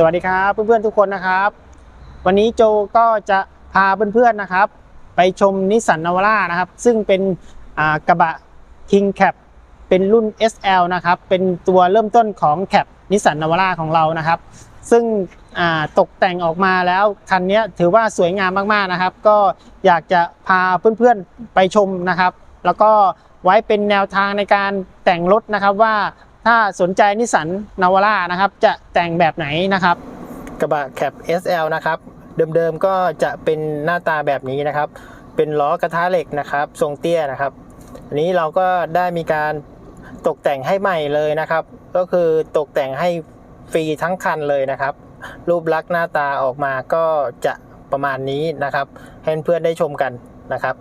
สวัสดีครับเพื่อนๆทุกคนนะครับ วันนี้โจก็จะพาเพื่อนๆนะครับ ไปชมนิสสันนาวาร่านะครับ ซึ่งเป็นกระบะ King Cap เป็นรุ่น SL นะครับ เป็นตัวเริ่มต้นของ Cap นิสสันนาวาร่าของเรานะครับ ซึ่งตกแต่งออกมาแล้วคันนี้ถือว่าสวยงามมากๆนะครับ ก็อยากจะพาเพื่อนๆไปชมนะครับ แล้วก็ไว้เป็นแนวทางในการแต่งรถนะครับว่า ถ้าสนใจนิสสันนาวาร่านะครับ จะแต่งแบบไหนนะครับ กระบะแคป SL นะครับ เดิมๆก็จะเป็นหน้าตาแบบนี้นะครับ เป็นล้อกระทะเหล็กนะครับ ทรงเตี้ยนะครับ อันนี้เราก็ได้มีการตกแต่งให้ใหม่เลยนะครับ ก็คือตกแต่งให้ฟรีทั้งคันเลยนะครับ รูปลักษณ์หน้าตาออกมาก็จะประมาณนี้นะครับ ให้เพื่อนๆได้ชมกันนะครับ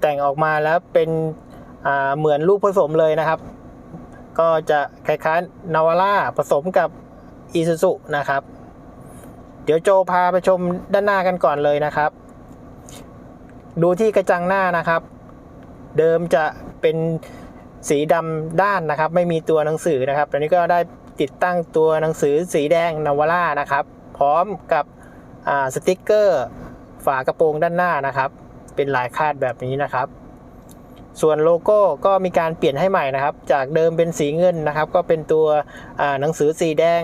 แต่งออกมาแล้วเป็นเหมือนลูกผสมเลยนะครับ ก็จะคล้ายๆนาวาร่าผสมกับอีซูซุนะครับ เดี๋ยวโจพาไปชมด้านหน้ากันก่อนเลยนะครับ ดูที่กระจังหน้านะครับ เดิมจะเป็นสีดำด้านนะครับ ไม่มีตัวหนังสือนะครับตอนนี้ก็ได้ติดตั้งตัวหนังสือสีแดงนาวาร่านะครับ พร้อมกับสติกเกอร์ฝากระโปรงด้านหน้านะครับ เป็นลายคาดแบบนี้นะครับ ส่วนโลโก้ก็มีการเปลี่ยนให้ใหม่นะครับ จากเดิมเป็นสีเงินนะครับ ก็เป็นตัวหนังสือสีแดง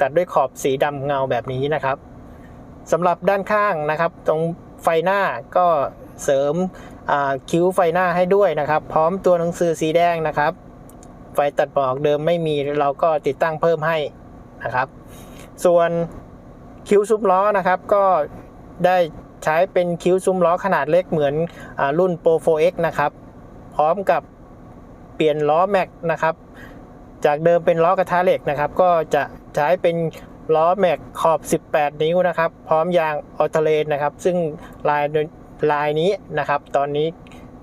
ตัดด้วยขอบสีดำเงาแบบนี้นะครับสำหรับด้านข้างนะครับ ตรงไฟหน้าก็เสริมคิ้วไฟหน้าให้ด้วยนะครับ พร้อมตัวหนังสือสีแดงนะครับ ไฟตัดหมอกเดิมไม่มีเราก็ติดตั้งเพิ่มให้นะครับ ส่วนคิ้วซุ้มล้อนะครับ ก็ได้ใช้เป็นคิ้วซุ้มล้อขนาดเล็กเหมือนอรุ่น Pro 4X นะครับ พร้อมกับเปลี่ยนล้อแม็กนะครับ จากเดิมเป็นล้อกระทะเหล็กนะครับ ก็จะใช้เป็นล้อแม็กขอบ 18 นิ้วนะครับ พร้อมยางออโตเลนนะครับ ซึ่งลายลายนี้นะครับ ตอนนี้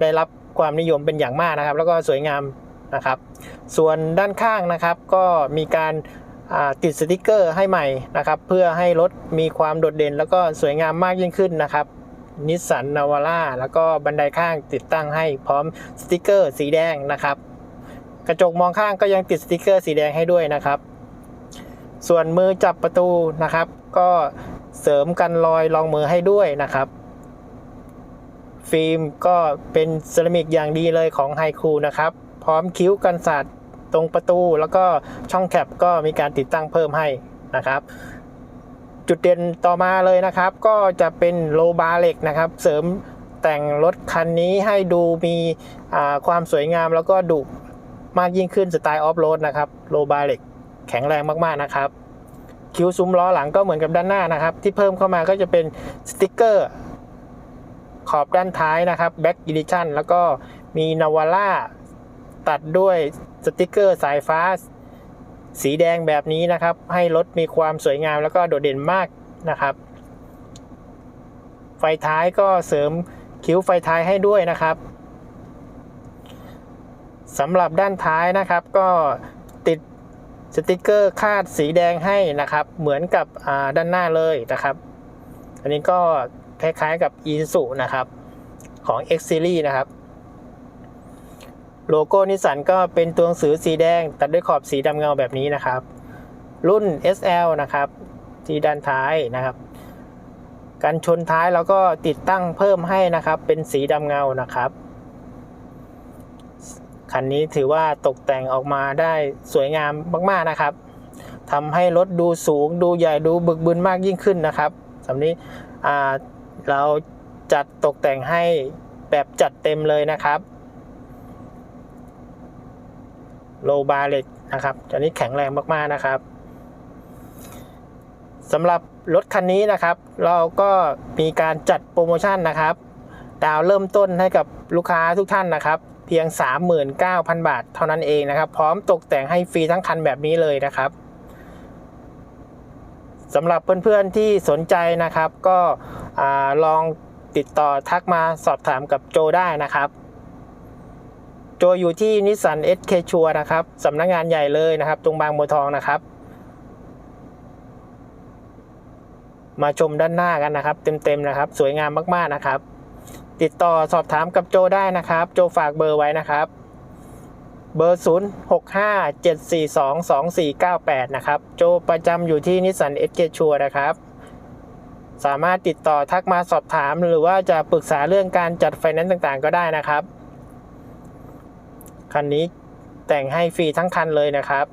ได้รับความนิยมเป็นอย่างมากนะครับ แล้วก็สวยงามนะครับ ส่วนด้านข้างนะครับ ก็มีการาติดสติกเกอร์ให้ใหม่นะครับ เพื่อให้รถมีความโดดเด่น แล้วก็สวยงามมากยิ่งขึ้นนะครับ นิสสันนาวาร่าแล้วก็บันไดข้างติดตั้งให้พร้อมสติกเกอร์สีแดงนะครับ กระจกมองข้างก็ยังติดสติกเกอร์สีแดงให้ด้วยนะครับ ส่วนมือจับประตูนะครับ ก็เสริมกันรอยรองมือให้ด้วยนะครับ ฟิล์มก็เป็นเซรามิกอย่างดีเลยของไฮคูนะครับ พร้อมคิ้วกันสาดตรงประตู แล้วก็ช่องแคปก็มีการติดตั้งเพิ่มให้นะครับ จุดเด่นต่อมาเลยนะครับ ก็จะเป็นโลบาร์เหล็กนะครับ เสริมแต่งรถคันนี้ให้ดูมีความสวยงามแล้วก็ดุมากยิ่งขึ้นสไตล์ออฟโรดนะครับโลบาร์เหล็กแข็งแรงมากๆนะครับ คิ้วซุ้มล้อหลังก็เหมือนกับด้านหน้านะครับ ที่เพิ่มเข้ามาก็จะเป็นสติกเกอร์ ขอบด้านท้ายนะครับ Back Edition แล้วก็มีนาวาร่าตัดด้วยสติกเกอร์สายฟ้า สีแดงแบบนี้นะครับ ให้รถมีความสวยงามแล้วก็โดดเด่นมากนะครับ ไฟท้ายก็เสริมคิ้วไฟท้ายให้ด้วยนะครับสำหรับด้านท้ายนะครับก็ติดสติกเกอร์คาดสีแดงให้นะครับ เหมือนกับด้านหน้าเลยนะครับ อันนี้ก็คล้ายๆกับ i s u นะครับของ X Series นะครับ โลโก้นิสสันก็เป็นตัวหนังสือสีแดง ตัดด้วยขอบสีดำเงาแบบนี้นะครับ รุ่น SL นะครับที่ด้านท้ายนะครับ กันชนท้ายแล้วก็ติดตั้งเพิ่มให้นะครับ เป็นสีดำเงานะครับคันนี้ถือว่าตกแต่งออกมาได้สวยงามมาก ๆนะครับทำให้รถดูสูงดูใหญ่ดูบึกบึนมากยิ่งขึ้นนะครับสำนี้เราจัดตกแต่งให้แบบจัดเต็มเลยนะครับ โลบาเล็กนะครับตัวนี้แข็งแรงมากๆนะครับสำหรับรถคันนี้นะครับ เราก็มีการจัดโปรโมชั่นนะครับ ดาวเริ่มต้นให้กับลูกค้าทุกท่านนะครับ เพียง 39,000 บาทเท่านั้นเองนะครับ พร้อมตกแต่งให้ฟรีทั้งคันแบบนี้เลยนะครับสำหรับเพื่อนๆที่สนใจนะครับ ก็อลองติดต่อทักมาสอบถามกับโจได้นะครับ ตัวอยู่ที่นิสสันเอสเคชัวนะครับสำนักงงานใหญ่เลยนะครับ ตรงบางบัวทองนะครับ มาชมด้านหน้ากันนะครับ เต็มๆนะครับ สวยงามมากๆนะครับ ติดต่อสอบถามกับโจได้นะครับ โจฝากเบอร์ไว้นะครับเบอร์ 0657422498 นะครับ โจประจำอยู่ที่นิสสันเอสเคชัวนะครับ สามารถติดต่อทักมาสอบถาม หรือว่าจะปรึกษาเรื่องการจัดไฟแนนซ์ต่างๆ ก็ได้นะครับ คันนี้แต่งให้ฟรีทั้งคันเลยนะครับ